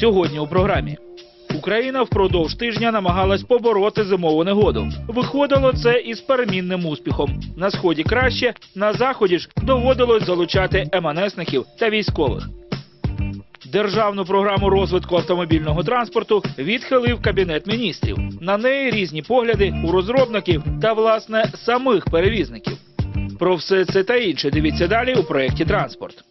Сьогодні у програмі. Україна впродовж тижня намагалась побороти зимову негоду. Виходило це із перемінним успіхом. На сході краще, на заході ж доводилось залучати МНСників та військових. Державну програму розвитку автомобільного транспорту відхилив кабінет міністрів. На неї різні погляди у розробників та власне самих перевізників. Про все це та інше дивіться далі у проєкті Транспорт.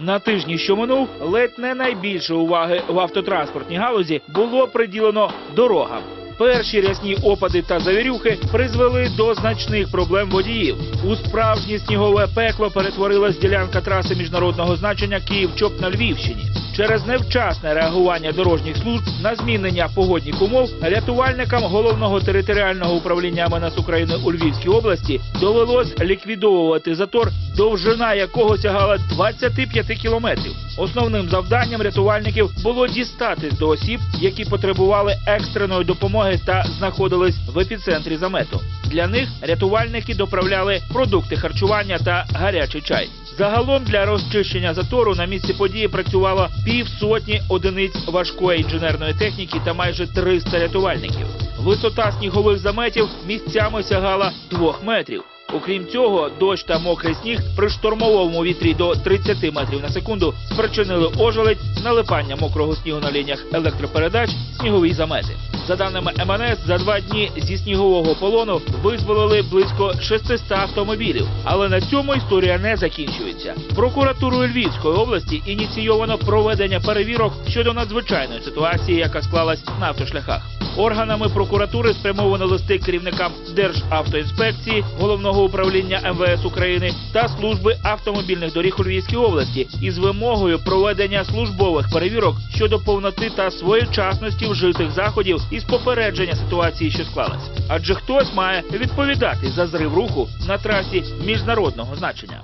На тижні, що минув, ледь не найбільше уваги в автотранспортній галузі було приділено дорогам. Перші рясні опади та завірюхи призвели до значних проблем водіїв. У справжнє снігове пекло перетворилась ділянка траси міжнародного значення Київ-Чоп на Львівщині. Через невчасне реагування дорожніх служб на змінення погодних умов рятувальникам головного територіального управління МНС України у Львівській області довелось ліквідовувати затор, довжина якого сягала 25 кілометрів. Основним завданням рятувальників було дістатись до осіб, які потребували екстреної допомоги та знаходились в епіцентрі замету. Для них рятувальники доправляли продукти харчування та гарячий чай. Загалом для розчищення затору на місці події працювало півсотні одиниць важкої інженерної техніки та майже 300 рятувальників. Висота снігових заметів місцями сягала двох метрів. Окрім цього, дощ та мокрий сніг при штормовому вітрі до 30 метрів на секунду спричинили ожеледь, налипання мокрого снігу на лініях електропередач, снігові замети. За даними МНС, за два дні зі снігового полону визволили близько 600 автомобілів. Але на цьому історія не закінчується. Прокуратурою Львівської області ініційовано проведення перевірок щодо надзвичайної ситуації, яка склалась на автошляхах. Органами прокуратури спрямовано листи керівникам Державтоінспекції, головного управління МВС України та служби автомобільних доріг у Львівській області із вимогою проведення службових перевірок щодо повноти та своєчасності вжитих заходів із попередження ситуації, що склалась. Адже хтось має відповідати за зрив руху на трасі міжнародного значення.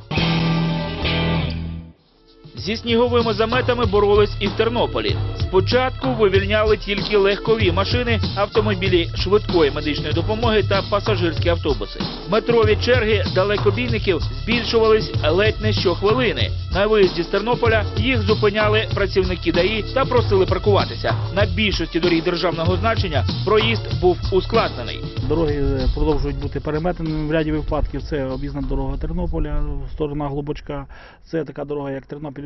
Зі сніговими заметами боролись і в Тернополі. Спочатку вивільняли тільки легкові машини, автомобілі швидкої медичної допомоги та пасажирські автобуси. Метрові черги далекобійників збільшувались ледь не щохвилини. На виїзді з Тернополя їх зупиняли працівники ДАІ та просили паркуватися. На більшості доріг державного значення проїзд був ускладнений. Дороги е, продовжують бути переметеними в ряді випадків. Це об'їзна дорога Тернополя, сторона Глобочка. Це така дорога, як Тернопіль-Броди.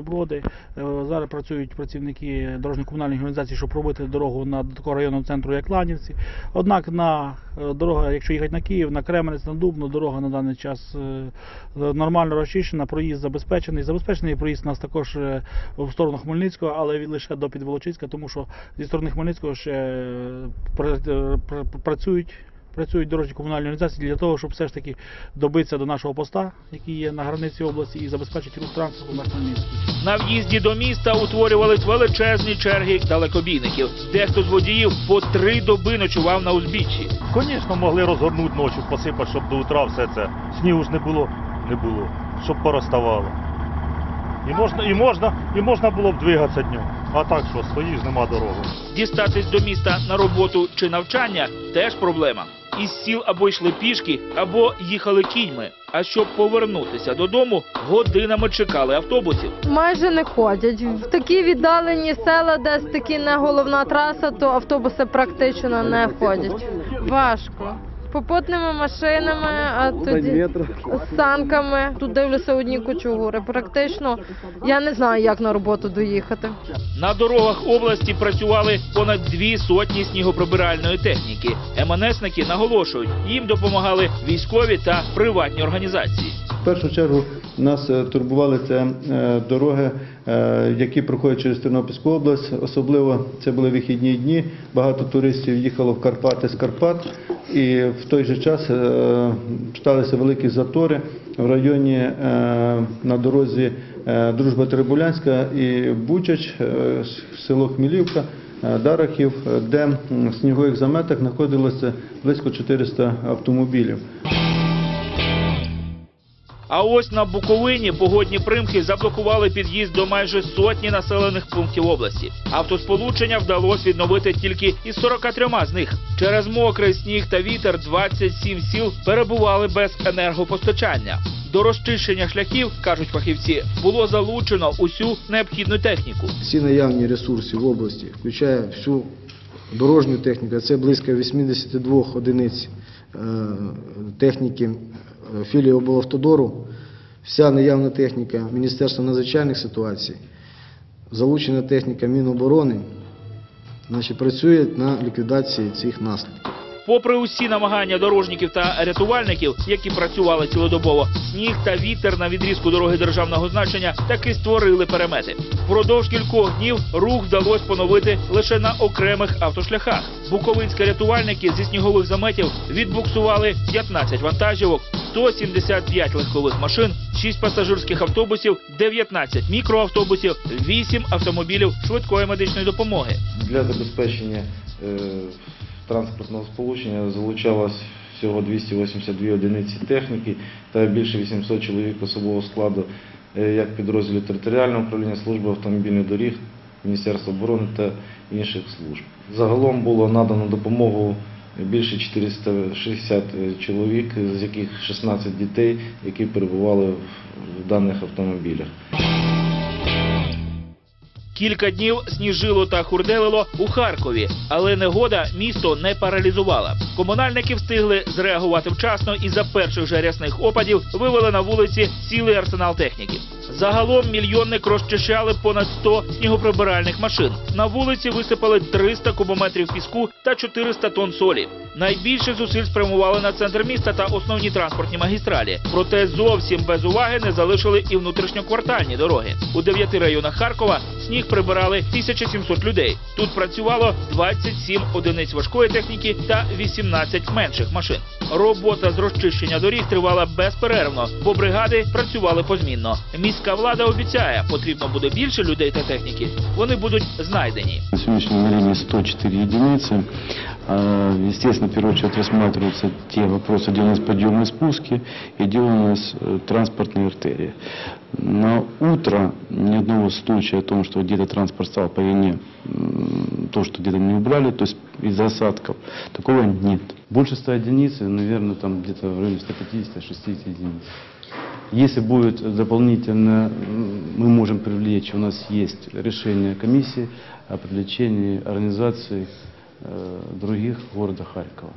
Е, Зараз працюють працівники дорожньо-комунальної організації, щоб пробити дорогу на такого районного центру, як Ланівці. Однак на е, дорога, якщо їхати на Київ, на Кременець, на Дубну, дорога на даний час е, нормально розчищена, проїзд забезпечений. Забезпечений проїзд у нас також в сторону Хмельницького, але лише до Підволочиська, тому що зі сторони Хмельницького ще пра- пра- працюють працюють дорожні комунальні організації для того, щоб все ж таки добитися до нашого поста, який є на границі області, і забезпечити рух транспорту на Хмельницький. На в'їзді до міста утворювались величезні черги далекобійників. Дехто з водіїв по три доби ночував на узбіччі. Звісно, могли розгорнути ночі, посипати, щоб до утра все це. Снігу ж не було, не було, щоб пороставало. І можна, і можна, і можна було б двигатися днем. А так що, свої ж нема дороги. Дістатись до міста на роботу чи навчання теж проблема. Із сіл або йшли пішки, або їхали кіньми. А щоб повернутися додому, годинами чекали автобусів. Майже не ходять. В такі віддалені села, де такі не головна траса, то автобуси практично не ходять. Важко. Попутними машинами, а тоді з санками. Тут дивлюся одні кучугури. Практично я не знаю, як на роботу доїхати. На дорогах області працювали понад дві сотні снігоприбиральної техніки. МНСники наголошують, їм допомагали військові та приватні організації. В першу чергу нас е, турбували це е, дороги, е, які проходять через Тернопільську область. Особливо це були вихідні дні. Багато туристів їхало в Карпати з Карпат, і в той же час сталися великі затори в районі на дорозі Дружба Трибулянська і Бучач, село Хмілівка. Дарахів, де в снігових заметах знаходилося близько 400 автомобілів. А ось на Буковині погодні примхи заблокували під'їзд до майже сотні населених пунктів області. Автосполучення вдалося відновити тільки із 43 з них. Через мокрий сніг та вітер 27 сіл перебували без енергопостачання. До розчищення шляхів, кажуть фахівці, було залучено усю необхідну техніку. всі наявні ресурси в області, включає всю дорожню техніку, це близько 82 одиниць е, техніки філії облавтодору, вся наявна техніка Міністерства надзвичайних ситуацій, залучена техніка Міноборони, значить, працює на ліквідації цих наслідків. Попри усі намагання дорожників та рятувальників, які працювали цілодобово, сніг та вітер на відрізку дороги державного значення таки створили перемети. Впродовж кількох днів рух вдалося поновити лише на окремих автошляхах. Буковинські рятувальники зі снігових заметів відбуксували 15 вантажівок, 175 легкових машин, 6 пасажирських автобусів, 19 мікроавтобусів, 8 автомобілів швидкої медичної допомоги. Для забезпечення е, транспортного сполучення залучалось всього 282 одиниці техніки та більше 800 чоловік особового складу е, як підрозділів територіального управління служби автомобільних доріг, Міністерства оборони та інших служб. Загалом було надано допомогу більше 460 чоловік, з яких 16 дітей, які перебували в в даних автомобілях. Кілька днів сніжило та хурделило у Харкові, але негода місто не паралізувала. Комунальники встигли зреагувати вчасно і за перших же рясних опадів вивели на вулиці цілий арсенал техніки. Загалом мільйонник розчищали понад 100 снігоприбиральних машин. На вулиці висипали 300 кубометрів піску та 400 тонн солі. Найбільше зусиль спрямували на центр міста та основні транспортні магістралі. Проте зовсім без уваги не залишили і внутрішньоквартальні дороги. У дев'яти районах Харкова сніг прибирали 1700 людей. Тут працювало 27 одиниць важкої техніки та 18 менших машин. Робота з розчищення доріг тривала безперервно, бо бригади працювали позмінно. Міська влада обіцяє, потрібно буде більше людей та техніки. Вони будуть знайдені. На сегодняшнем времени 104 единицы. А, Естественно, в первую очередь рассматриваются те вопросы, где у нас подъемные спуски и где у нас э, транспортные артерии. На утро ни одного случая о том, что где-то транспорт стал по вине, то, что где-то не убрали, то есть из осадков, такого нет. Больше 100 единиц, наверное, там где-то в районе 150-60 единиц. Если будет дополнительно, мы можем привлечь, у нас есть решение комиссии о привлечении организаций э, других города Харькова.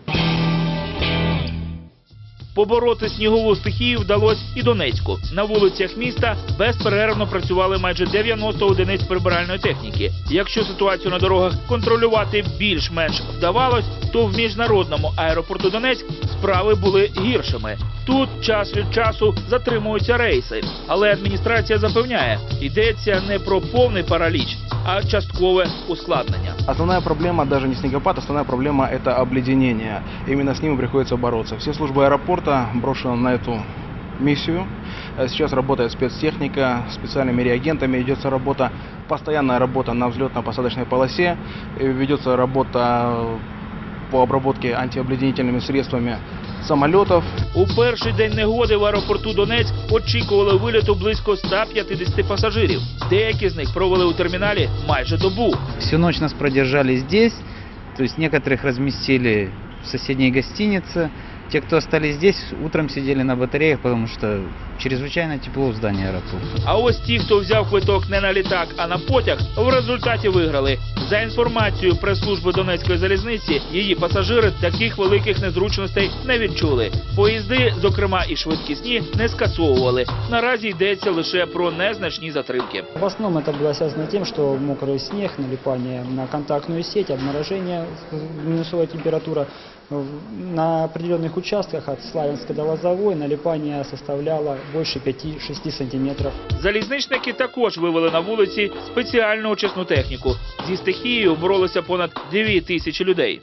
Побороти снігову стихію вдалося і Донецьку. На вулицях міста безперервно працювали майже 90 одиниць прибиральної техніки. Якщо ситуацію на дорогах контролювати більш-менш вдавалось, то в міжнародному аеропорту Донецьк справи були гіршими. Тут час від часу затримуються рейси, але адміністрація запевняє, йдеться не про повний параліч, а часткове ускладнення. Основная проблема даже не снегопад, основная проблема это обледенение. Именно с ним приходится бороться. Все службы аэропорта брошены на эту миссию. Э, Сейчас работает спецтехника, специальными реагентами ведется работа, постоянная работа на взлетно-посадочной полосе, э, ведется работа по обработке антиобледенительными средствами самолетов. У перший день негоди в аеропорту Донецьк очікували виліту близько 150 пасажирів. Деякі з них провели у терміналі майже добу. Всю ночь нас продержали здесь, то есть некоторых разместили в соседней гостинице. Те, кто остались здесь, утром сидели на батареях, потому что чрезвычайно тепло в здании аэропорта. А ось ті, хто взяв квиток не на літак, а на потяг, в результаті виграли. За інформацією прес-служби Донецької залізниці, її пасажири таких великих незручностей не відчули. Поїзди, зокрема і швидкісні, не скасовували. Наразі йдеться лише про незначні затримки. В основном это было связано тем, что мокрый снег, налипание на контактную сеть, обморожение, минусовая температура. на определенных участках от Славянска до Лозовой налипание составляло больше 5-6 сантиметров. Залізничники також вивели на вулиці спеціальну очисну техніку. Зі стихією боролися понад 2 тисячі людей.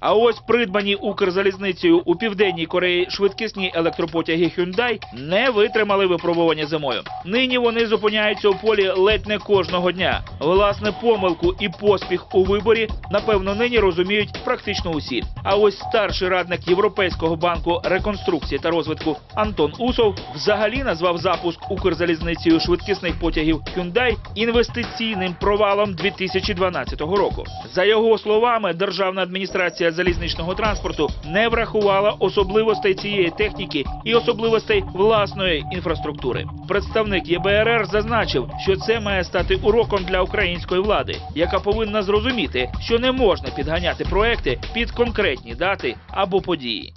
А ось придбані Укрзалізницею у південній Кореї швидкісні електропотяги Hyundai не витримали випробування зимою. Нині вони зупиняються у полі ледь не кожного дня. Власне, помилку і поспіх у виборі, напевно, нині розуміють практично усі. А ось старший радник Європейського банку реконструкції та розвитку Антон Усов взагалі назвав запуск Укрзалізницею швидкісних потягів Hyundai інвестиційним провалом 2012 року. За його словами, державна адміністрація залізничного транспорту не врахувала особливостей цієї техніки і особливостей власної інфраструктури. Представник ЄБРР зазначив, що це має стати уроком для української влади, яка повинна зрозуміти, що не можна підганяти проекти під конкретні дати або події.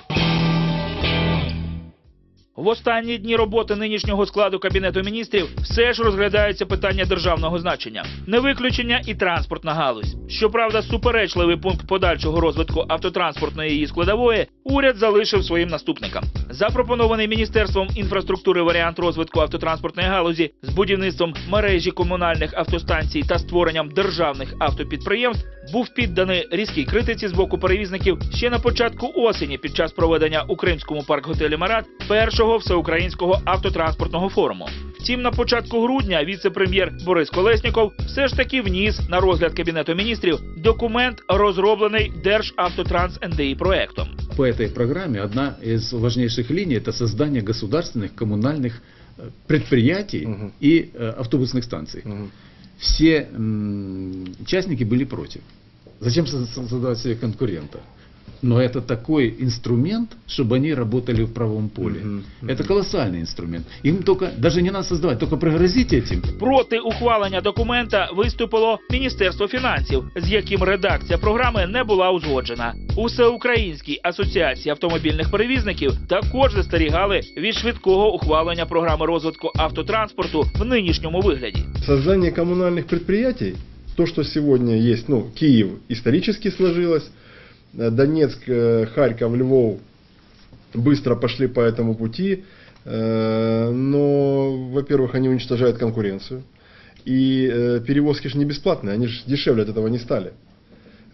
В останні дні роботи нинішнього складу кабінету міністрів все ж розглядається питання державного значення, не виключення і транспортна галузь. Щоправда, суперечливий пункт подальшого розвитку автотранспортної її складової уряд залишив своїм наступникам. Запропонований міністерством інфраструктури варіант розвитку автотранспортної галузі з будівництвом мережі комунальних автостанцій та створенням державних автопідприємств був підданий різкій критиці з боку перевізників ще на початку осені під час проведення у Кримському парк-готелі Марат першого всеукраїнського автотранспортного форуму. Втім, на початку грудня віце-прем'єр Борис Колесніков все ж таки вніс на розгляд кабінету міністрів документ, розроблений Державтотранс НДІ проектом По этой программе одна из важнейших линий – это создание государственных коммунальных э, предприятий Мгм. и э, автобусных станций. Мгм. Все м, участники были против. Зачем со- со- создавать себе конкурента? Но это такой инструмент, чтобы они работали в правом поле. Мгм. Это колоссальный инструмент. Им только, даже не надо создавать, только пригрозить этим, Проти ухвалення документа виступило Міністерство фінансів, з яким редакція програми не була узгоджена. У Всеукраїнській асоціації автомобільних перевізників також застерігали від швидкого ухвалення програми розвитку автотранспорту в нинішньому вигляді. Создание коммунальных предприятий, то, что сегодня есть, ну, Киев исторически сложилось, э, Донецк, э, Харьков, Львов быстро пошли по этому пути, э, но, во-первых, они уничтожают конкуренцию, и э, перевозки же не бесплатные, они же дешевле от этого не стали.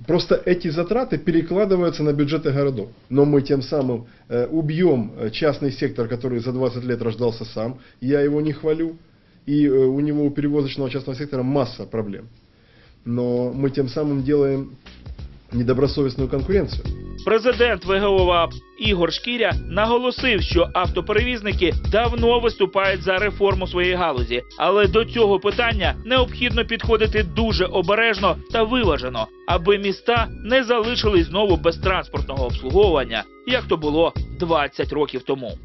Просто эти затраты перекладываются на бюджеты городов. Но мы тем самым э, убьем э, частный сектор, который за 20 лет рождался сам. Я его не хвалю. И э, у него, у перевозочного частного сектора масса проблем. Но мы тем самым делаем недобросовестную конкуренцию. Президент ВГО ВАП Ігор Шкіря наголосив, що автоперевізники давно виступають за реформу своєї галузі, але до цього питання необхідно підходити дуже обережно та виважено, аби міста не залишились знову без транспортного обслуговування, як то було 20 років тому.